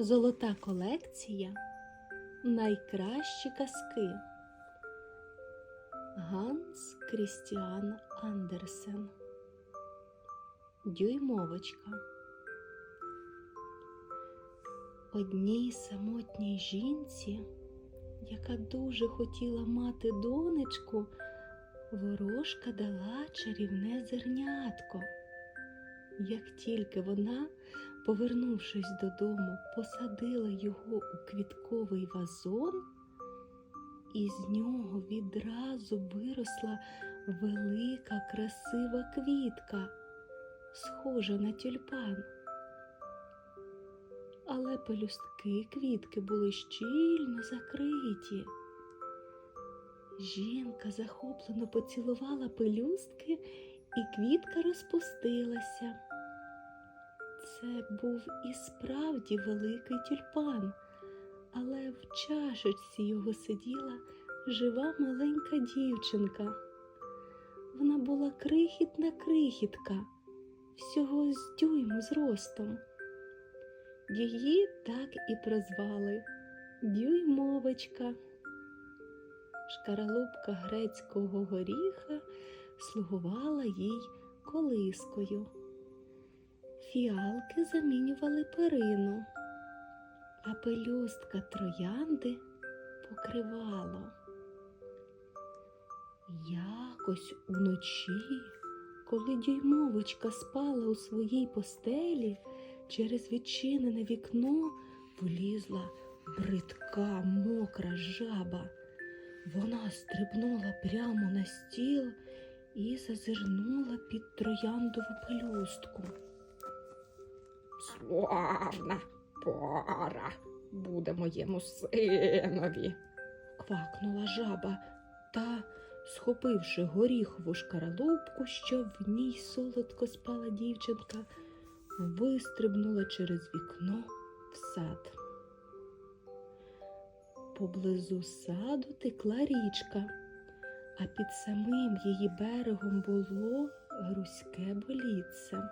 Золота колекція. Найкращі казки. Ганс Крістіан Андерсен. Дюймовочка. Одній самотній жінці, яка дуже хотіла мати донечку, ворожка дала чарівне зернятко. Як тільки вона, повернувшись додому, посадила його у квітковий вазон, із нього відразу виросла велика красива квітка, схожа на тюльпан. Але пелюстки квітки були щільно закриті. Жінка захоплено поцілувала пелюстки, і квітка розпустилася. Це був і справді великий тюльпан, але в чашечці його сиділа жива маленька дівчинка. Вона була крихітна крихітка, всього з дюйм зростом. Її так і прозвали Дюймовочка. Шкаралупка грецького горіха слугувала їй колискою. Фіалки замінювали перину, а пелюстка троянди покривало. Якось уночі, коли дюймовочка спала у своїй постелі, через відчинене вікно влізла бридка мокра жаба. Вона стрибнула прямо на стіл і зазирнула під трояндову пелюстку. Славна пора буде моєму синові. квакнула жаба та, схопивши горіхову шкаралупку, що в ній солодко спала дівчинка, вистрибнула через вікно в сад. Поблизу саду текла річка, а під самим її берегом було грузьке болітце.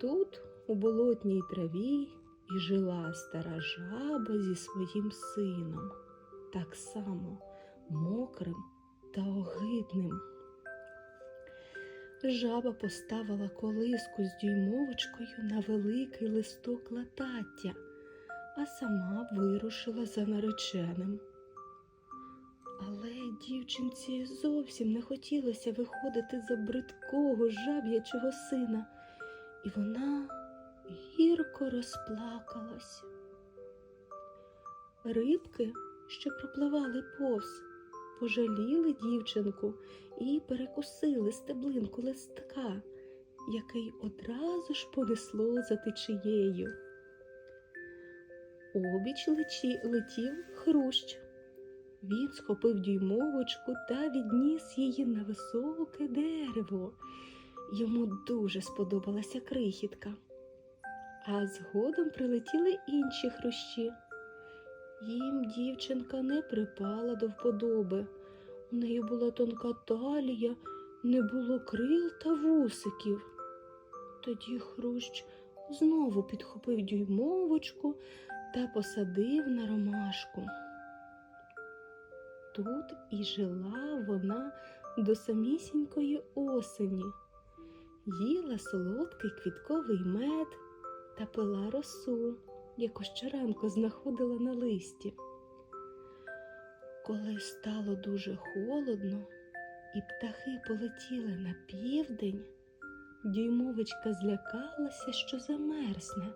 Тут, у болотній траві, і жила стара жаба зі своїм сином, так само мокрим та огидним. Жаба поставила колиску з дюймовочкою на великий листок латаття, а сама вирушила за нареченим. Але дівчинці зовсім не хотілося виходити за бридкого жаб'ячого сина, і вона гірко розплакалась. Рибки, що пропливали повз, пожаліли дівчинку і перекусили стеблинку листка, який одразу ж понесло за течією. Обіч лечі, летів хрущ. Він схопив дюймовочку та відніс її на високе дерево. Йому дуже сподобалася крихітка. А згодом прилетіли інші хрущі. Їм дівчинка не припала до вподоби. У неї була тонка талія, не було крил та вусиків. Тоді хрущ знову підхопив дюймовочку та посадив на ромашку. Тут і жила вона до самісінької осені, їла солодкий квітковий мед та пила росу, яку щоранку знаходила на листі. Коли стало дуже холодно і птахи полетіли на південь, дюймовочка злякалася, що замерзне.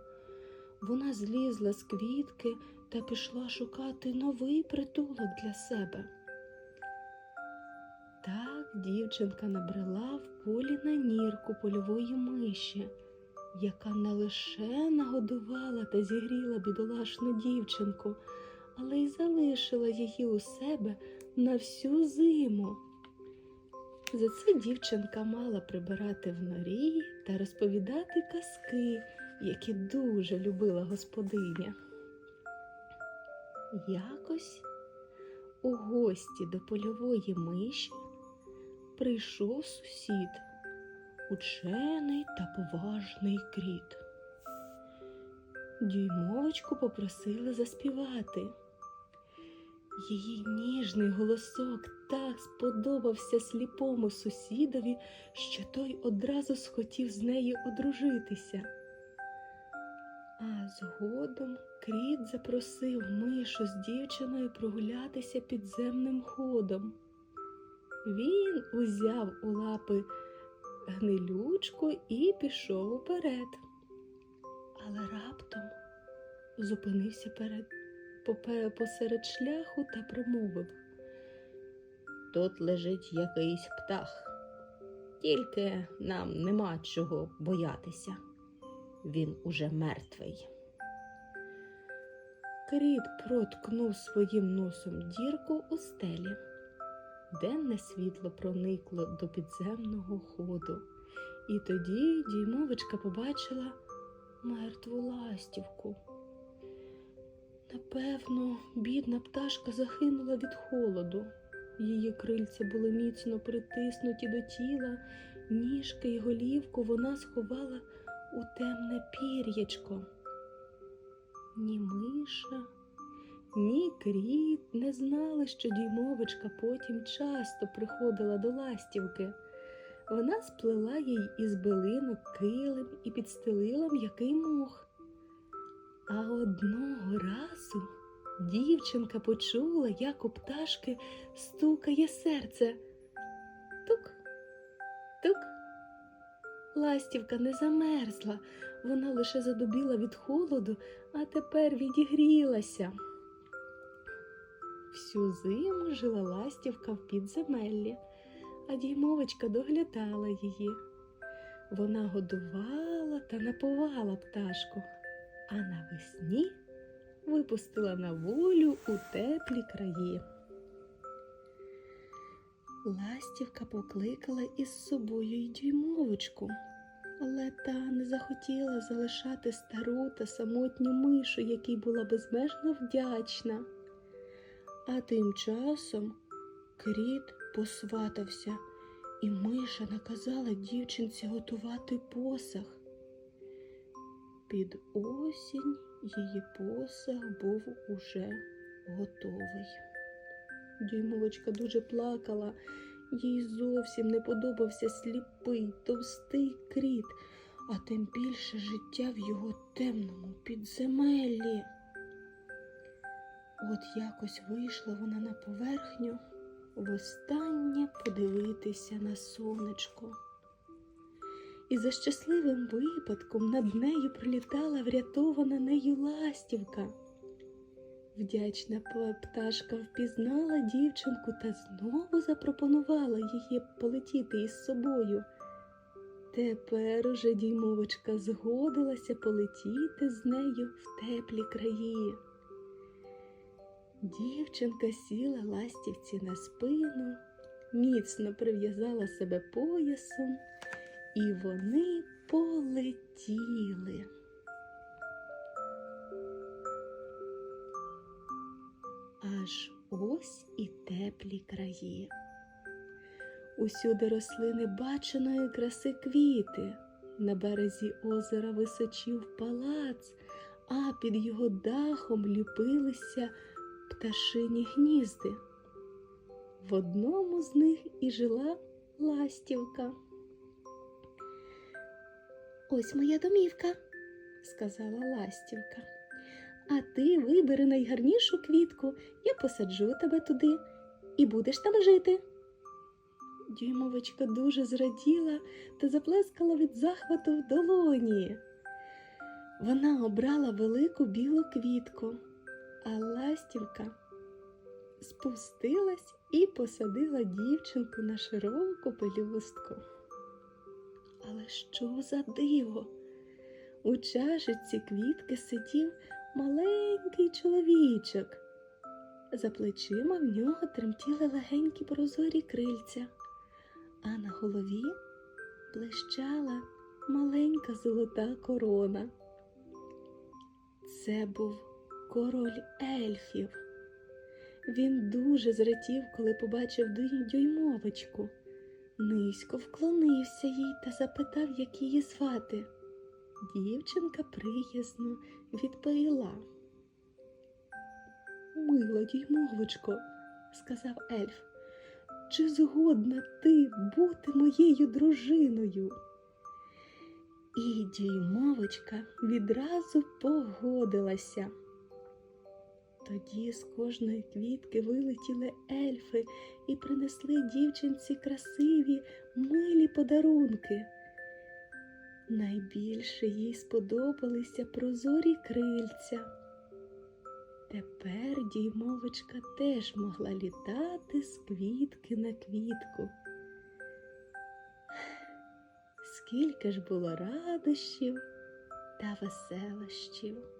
Вона злізла з квітки та пішла шукати новий притулок для себе. Так дівчинка набрела в полі на нірку польової миші, яка не лише нагодувала та зігріла бідолашну дівчинку, але й залишила її у себе на всю зиму. За це дівчинка мала прибирати в норі та розповідати казки, які дуже любила господиня. Якось у гості до польової миші прийшов сусід, учений та поважний кріт. Дюймовочку попросили заспівати. Її ніжний голосок так сподобався сліпому сусідові, що той одразу схотів з нею одружитися. А згодом кріт запросив мишу з дівчиною прогулятися підземним ходом. Він узяв у лапи гнилючку і пішов уперед. Але раптом зупинився перед посеред шляху та промовив. Тут лежить якийсь птах, тільки нам нема чого боятися. Він уже мертвий. Кріт проткнув своїм носом дірку у стелі. Денне світло проникло до підземного ходу, і тоді діймовичка побачила мертву ластівку. Напевно, бідна пташка загинула від холоду. Її крильця були міцно притиснуті до тіла, ніжки й голівку вона сховала у темне пір'ячко. Ні ні кріт не знали, що діймовичка потім часто приходила до ластівки. Вона сплела їй із билинок килим і підстелила м'який мох. А одного разу дівчинка почула, як у пташки стукає серце. Тук, тук. Ластівка не замерзла, вона лише задубіла від холоду, а тепер відігрілася. Всю зиму жила ластівка в підземеллі, а діймовочка доглядала її. Вона годувала та напувала пташку, а навесні випустила на волю у теплі краї. Ластівка покликала із собою й дюймовочку, але та не захотіла залишати стару та самотню мишу, якій була безмежно вдячна. А тим часом кріт посватався, і миша наказала дівчинці готувати посах. Під осінь її посах був уже готовий. Дюймовочка дуже плакала, їй зовсім не подобався сліпий, товстий кріт, а тим більше життя в його темному підземеллі. От якось вийшла вона на поверхню востаннє подивитися на сонечко. І за щасливим випадком над нею прилітала врятована нею ластівка. Вдячна пташка впізнала дівчинку та знову запропонувала її полетіти із собою. Тепер уже діймовочка згодилася полетіти з нею в теплі краї. Дівчинка сіла ластівці на спину, міцно прив'язала себе поясом, і вони полетіли. Аж ось і теплі краї. Усюди росли небаченої краси квіти. На березі озера височів палац, а під його дахом ліпилися пташині гнізди. В одному з них і жила ластівка. Ось моя домівка, сказала ластівка. А ти вибери найгарнішу квітку, я посаджу тебе туди і будеш там жити. Дюймовочка дуже зраділа та заплескала від захвату в долоні. Вона обрала велику білу квітку, а ластівка спустилась і посадила дівчинку на широку пелюстку. Але що за диво? У чашиці квітки сидів маленький чоловічок. За плечима в нього тремтіли легенькі прозорі крильця, а на голові блищала маленька золота корона. Це був король ельфів. Він дуже зрадів, коли побачив дю- дюймовочку. Низько вклонився їй та запитав, як її звати. Дівчинка приязно відповіла. Мила діймовочко, сказав ельф, чи згодна ти бути моєю дружиною? І діймовочка відразу погодилася. Тоді з кожної квітки вилетіли ельфи і принесли дівчинці красиві, милі подарунки. Найбільше їй сподобалися прозорі крильця. Тепер діймовочка теж могла літати з квітки на квітку. Скільки ж було радощів та веселощів.